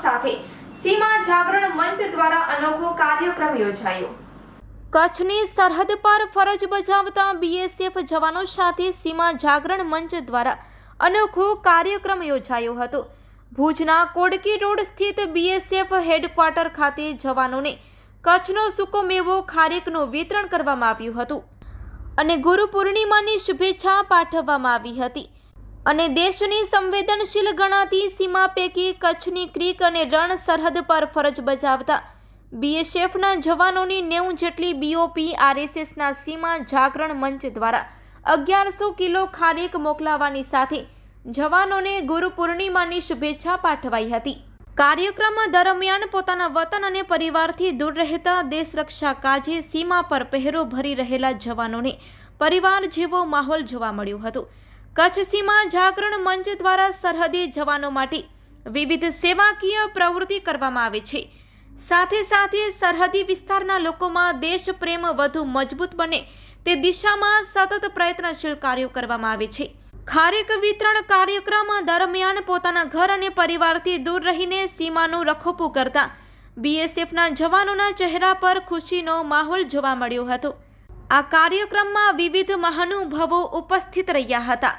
સાથે સીમા જાગરણ મંચ દ્વારા અનોખો કાર્યક્રમ યોજાયો. કચ્છની સરહદ પર ફરજ બજાવતા બીએસએફ જવાનો સાથે સીમા જાગરણ મંચ દ્વારા અનોખો કાર્યક્રમ યોજાયો હતો. ભુજના કોડકી રોડ સ્થિત બીએસએફ હેડક્વાર્ટર ખાતે જવાનોને કચ્છનો સૂકો મેવો ખારેકનું વિતરણ કરવામાં આવ્યું હતું અને ગુરુ પૂર્ણિમાની શુભેચ્છા પાઠવવામાં આવી હતી. અને દેશની સંવેદનશીલ ગણાતી સીમા પૈકી કચ્છની ક્રીક અને રણ સરહદ પર ફરજ બજાવતા બીએસએફના જવાનોની નેવું જેટલી બીઓપી આરએસએસના સીમા જાગરણ મંચ દ્વારા અગિયારસો કિલો ખારેક મોકલાવાની સાથે જવાનોને ગુરુ પૂર્ણિમાની શુભેચ્છા પાઠવાઈ હતી. કાર્યક્રમ દરમિયાન પોતાના વતન અને પરિવારથી દૂર રહેતા દેશ રક્ષા કાજે સીમા પર પહેરો ભરી રહેલા જવાનોને પરિવાર જેવો માહોલ જોવા મળ્યો હતો. કચ્છ સીમા જાગરણ મંચ દ્વારા સરહદી જવાનો માટે વિવિધ સેવાકીય પ્રવૃત્તિ કરવામાં આવે છે. સાથે સાથે સરહદી વિસ્તારના લોકોમાં દેશ પ્રેમ વધુ મજબૂત બને તે દિશામાં સતત પ્રયત્નશીલ કાર્યો કરવામાં આવે છે. ખારેક વિતરણ કાર્યક્રમ દરમિયાન પોતાના ઘર અને પરિવારથી દૂર રહીને સીમાનું રખોપું કરતા બીએસએફના જવાનોના ચહેરા પર ખુશીનો માહોલ જોવા મળ્યો હતો. આ કાર્યક્રમમાં વિવિધ મહાનુભાવો ઉપસ્થિત રહ્યા હતા.